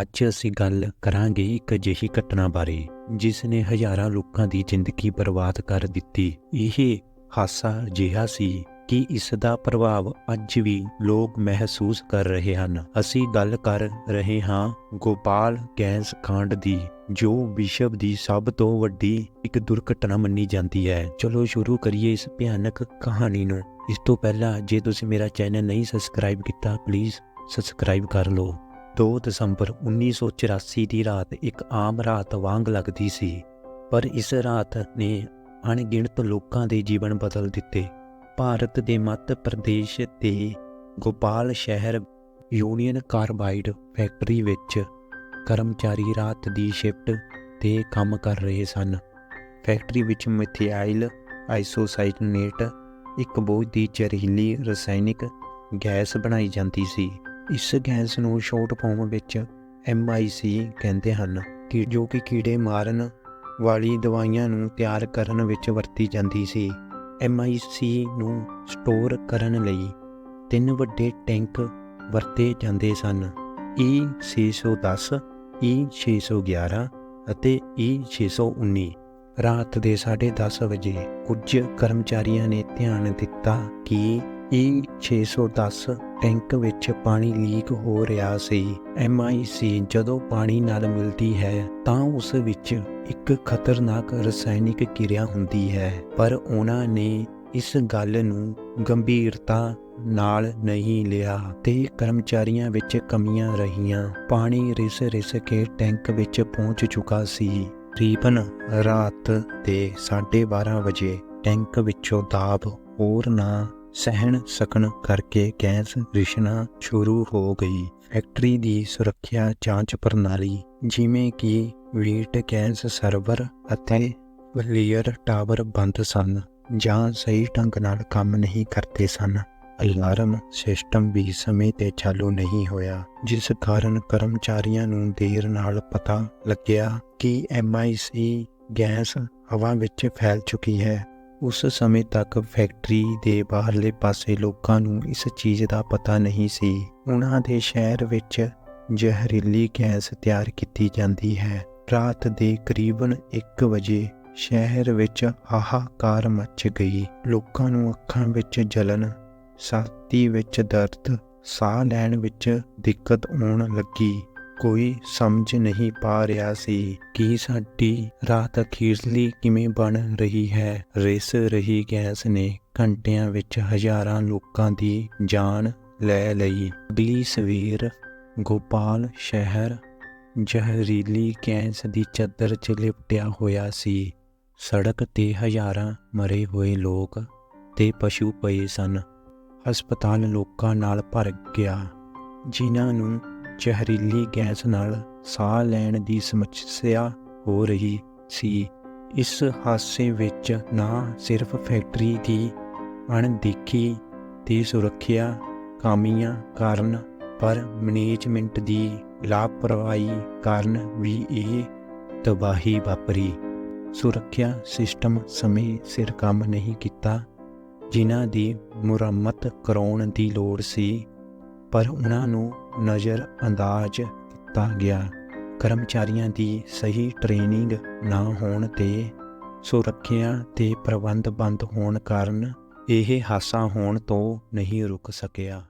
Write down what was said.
ਅੱਜ ਅਸੀਂ ਗੱਲ ਕਰਾਂਗੇ ਇੱਕ ਅਜਿਹੀ ਘਟਨਾ ਬਾਰੇ, ਜਿਸ ਨੇ ਹਜ਼ਾਰਾਂ ਲੋਕਾਂ ਦੀ ਜ਼ਿੰਦਗੀ ਬਰਬਾਦ ਕਰ ਦਿੱਤੀ। ਇਹ ਹਾਸਾ ਅਜਿਹਾ ਸੀ ਕਿ ਇਸ ਦਾ ਪ੍ਰਭਾਵ ਅੱਜ ਵੀ ਲੋਕ ਮਹਿਸੂਸ ਕਰ ਰਹੇ ਹਨ। ਅਸੀਂ ਗੱਲ ਕਰ ਰਹੇ ਹਾਂ ਗੋਪਾਲ ਗੈਸ ਕਾਂਡ ਦੀ, ਜੋ ਵਿਸ਼ਵ ਦੀ ਸਭ ਤੋਂ ਵੱਡੀ ਇੱਕ ਦੁਰਘਟਨਾ ਮੰਨੀ ਜਾਂਦੀ ਹੈ। ਚਲੋ ਸ਼ੁਰੂ ਕਰੀਏ ਇਸ ਭਿਆਨਕ ਕਹਾਣੀ ਨੂੰ। ਇਸ ਤੋਂ ਪਹਿਲਾਂ ਜੇ ਤੁਸੀਂ ਮੇਰਾ ਚੈਨਲ ਨਹੀਂ ਸਬਸਕ੍ਰਾਈਬ ਕੀਤਾ ਪਲੀਜ਼ ਸਬਸਕ੍ਰਾਈਬ ਕਰ ਲਓ। 2 ਦਸੰਬਰ 1984 ਦੀ ਰਾਤ ਇੱਕ ਆਮ ਰਾਤ ਵਾਂਗ ਲੱਗਦੀ ਸੀ, ਪਰ ਇਸ ਰਾਤ ਨੇ ਅਣਗਿਣਤ ਲੋਕਾਂ ਦੇ ਜੀਵਨ ਬਦਲ ਦਿੱਤੇ। ਭਾਰਤ ਦੇ ਮੱਧ ਪ੍ਰਦੇਸ਼ ਦੇ ਗੋਪਾਲ ਸ਼ਹਿਰ ਯੂਨੀਅਨ ਕਾਰਬਾਈਡ ਫੈਕਟਰੀ ਵਿੱਚ ਕਰਮਚਾਰੀ ਰਾਤ ਦੀ ਸ਼ਿਫਟ ਤੇ ਕੰਮ ਕਰ ਰਹੇ ਸਨ। ਫੈਕਟਰੀ ਵਿੱਚ ਮਿਥਾਈਲ ਆਈਸੋਸਾਈਨੇਟ, ਇੱਕ ਬਹੁਤ ਹੀ ਜ਼ਹਿਰੀਲੀ ਰਸਾਇਣਿਕ ਗੈਸ ਬਣਾਈ ਜਾਂਦੀ ਸੀ। ਇਸ ਗੈਸ ਨੂੰ ਸ਼ਾਰਟ ਫਾਰਮ ਵਿੱਚ MIC ਕਹਿੰਦੇ ਹਨ, ਕਿ ਜੋ ਕਿ ਕੀੜੇ ਮਾਰਨ ਵਾਲੀ ਦਵਾਈਆਂ ਨੂੰ ਤਿਆਰ ਕਰਨ ਵਿੱਚ ਵਰਤੀ ਜਾਂਦੀ ਸੀ। MIC ਨੂੰ ਸਟੋਰ ਕਰਨ ਲਈ ਤਿੰਨ ਵੱਡੇ ਟੈਂਕ ਵਰਤੇ ਜਾਂਦੇ ਸਨ E610 E611 ਅਤੇ E619 ਰਾਤ ਦੇ 10:30 ਵਜੇ ਕੁਝ ਕਰਮਚਾਰੀਆਂ ਨੇ ਧਿਆਨ ਦਿੱਤਾ ਕਿ E610 ਟੈਂਕ ਵਿੱਚ ਪਾਣੀ ਲੀਕ ਹੋ ਰਿਹਾ ਸੀ। MIC ਜਦੋਂ ਪਾਣੀ ਨਾਲ ਮਿਲਦੀ ਹੈ, ਤਾਂ ਉਸ ਵਿੱਚ ਇੱਕ ਖਤਰਨਾਕ ਰਸਾਇਣਿਕ ਕਿਰਿਆ ਹੁੰਦੀ ਹੈ। ਪਰ ਉਹਨਾਂ ਨੇ ਇਸ ਗੱਲ ਨੂੰ ਗੰਭੀਰਤਾ ਨਾਲ ਨਹੀਂ ਲਿਆ ਤੇ ਕਰਮਚਾਰੀਆਂ ਵਿੱਚ ਕਮੀਆਂ ਰਹੀਆਂ। ਪਾਣੀ ਰਿਸ ਰਿਸ ਕੇ ਟੈਂਕ ਵਿੱਚ ਪਹੁੰਚ ਚੁੱਕਾ ਸੀ। ਤਕਰੀਬਨ ਰਾਤ ਦੇ 12:30 ਵਜੇ ਟੈਂਕ ਵਿੱਚੋਂ ਦਾਬ ਹੋਰ ਨਾ ਸਹਿਣ ਸਕਣ ਕਰਕੇ ਗੈਸ ਰਿਸ਼ਨਾ ਸ਼ੁਰੂ ਹੋ ਗਈ। ਫੈਕਟਰੀ ਦੀ ਸੁਰੱਖਿਆ ਜਾਂਚ ਪ੍ਰਣਾਲੀ, ਜਿਵੇਂ ਕਿ ਵੀਟ ਗੈਸ ਸਰਵਰ ਅਤੇ ਵਲੀਅਰ ਟਾਵਰ ਬੰਦ ਸਨ ਜਾਂ ਸਹੀ ਢੰਗ ਨਾਲ ਕੰਮ ਨਹੀਂ ਕਰਦੇ ਸਨ। ਅਲਾਰਮ ਸਿਸਟਮ ਵੀ ਸਮੇਂ ਤੇ ਚਾਲੂ ਨਹੀਂ ਹੋਇਆ, ਜਿਸ ਕਾਰਨ ਕਰਮਚਾਰੀਆਂ ਨੂੰ ਦੇਰ ਨਾਲ ਪਤਾ ਲੱਗਿਆ ਕਿ MIC ਗੈਸ ਹਵਾ ਵਿੱਚ ਫੈਲ ਚੁੱਕੀ ਹੈ। ਉਸ ਸਮੇਂ ਤੱਕ ਫੈਕਟਰੀ ਦੇ ਬਾਹਰਲੇ ਪਾਸੇ ਲੋਕਾਂ ਨੂੰ ਇਸ ਚੀਜ਼ ਦਾ ਪਤਾ ਨਹੀਂ ਸੀ। ਉਹਨਾਂ ਦੇ ਸ਼ਹਿਰ ਵਿੱਚ ਜ਼ਹਿਰੀਲੀ ਗੈਸ ਤਿਆਰ ਕੀਤੀ ਜਾਂਦੀ ਹੈ। ਰਾਤ ਦੇ ਕਰੀਬਨ 1 ਵਜੇ ਸ਼ਹਿਰ ਵਿੱਚ ਹਾਹਾਕਾਰ ਮਚ ਗਈ। ਲੋਕਾਂ ਨੂੰ ਅੱਖਾਂ ਵਿੱਚ ਜਲਨ ਛਾਤੀ ਵਿੱਚ ਦਰਦ, ਸਾਹ ਲੈਣ ਵਿੱਚ ਦਿੱਕਤ ਆਉਣ ਲੱਗੀ। ਕੋਈ ਸਮਝ ਨਹੀਂ ਪਾ ਰਿਹਾ ਸੀ ਕਿ ਸਾਡੀ ਰਾਤ ਅਖੀਰਲੀ ਕਿਵੇਂ ਬਣ ਰਹੀ ਹੈ। ਰਿਸ ਰਹੀ ਗੈਸ ਨੇ ਘੰਟਿਆਂ ਵਿੱਚ ਹਜ਼ਾਰਾਂ ਲੋਕਾਂ ਦੀ ਜਾਨ ਲੈ ਲਈ। ਅਗਲੀ ਸਵੇਰ ਗੋਪਾਲ ਸ਼ਹਿਰ ਜ਼ਹਿਰੀਲੀ ਗੈਸ ਦੀ ਚਾਦਰ 'ਚ ਲਿਪਟਿਆ ਹੋਇਆ ਸੀ। ਸੜਕ ਤੇ ਹਜ਼ਾਰਾਂ ਮਰੇ ਹੋਏ ਲੋਕ ਤੇ ਪਸ਼ੂ ਪਏ ਸਨ। ਹਸਪਤਾਲ ਲੋਕਾਂ ਨਾਲ ਭਰ ਗਿਆ, ਜਿਨ੍ਹਾਂ ਨੂੰ ਜ਼ਹਿਰੀਲੀ ਗੈਸ ਨਾਲ ਸਾਹ ਲੈਣ ਦੀ ਸਮੱਸਿਆ ਹੋ ਰਹੀ ਸੀ। ਇਸ ਹਾਦਸੇ ਵਿੱਚ ਨਾ ਸਿਰਫ ਫੈਕਟਰੀ ਦੀ ਅਣਦੇਖੀ ਤੇ ਸੁਰੱਖਿਆ ਕਾਮੀਆਂ ਕਾਰਨ, ਪਰ ਮੈਨੇਜਮੈਂਟ ਦੀ ਲਾਪਰਵਾਹੀ ਕਾਰਨ ਵੀ ਇਹ ਤਬਾਹੀ ਵਾਪਰੀ। ਸੁਰੱਖਿਆ ਸਿਸਟਮ ਸਮੇਂ ਸਿਰ ਕੰਮ ਨਹੀਂ ਕੀਤਾ, ਜਿਨ੍ਹਾਂ ਦੀ ਮੁਰੰਮਤ ਕਰਾਉਣ ਦੀ ਲੋੜ ਸੀ। ਪਰ ਉਹਨਾਂ ਨੂੰ ਨਜ਼ਰ ਅੰਦਾਜ਼ ਕੀਤਾ ਗਿਆ। ਕਰਮਚਾਰੀਆਂ ਦੀ ਸਹੀ ਟ੍ਰੇਨਿੰਗ ਨਾ ਹੋਣ ਤੇ ਸੁਰੱਖਿਆ ਤੇ ਪ੍ਰਬੰਧ ਬੰਦ ਹੋਣ ਕਾਰਨ ਇਹ ਹਾਸਾ ਹੋਣ ਤੋਂ ਨਹੀਂ ਰੁਕ ਸਕਿਆ।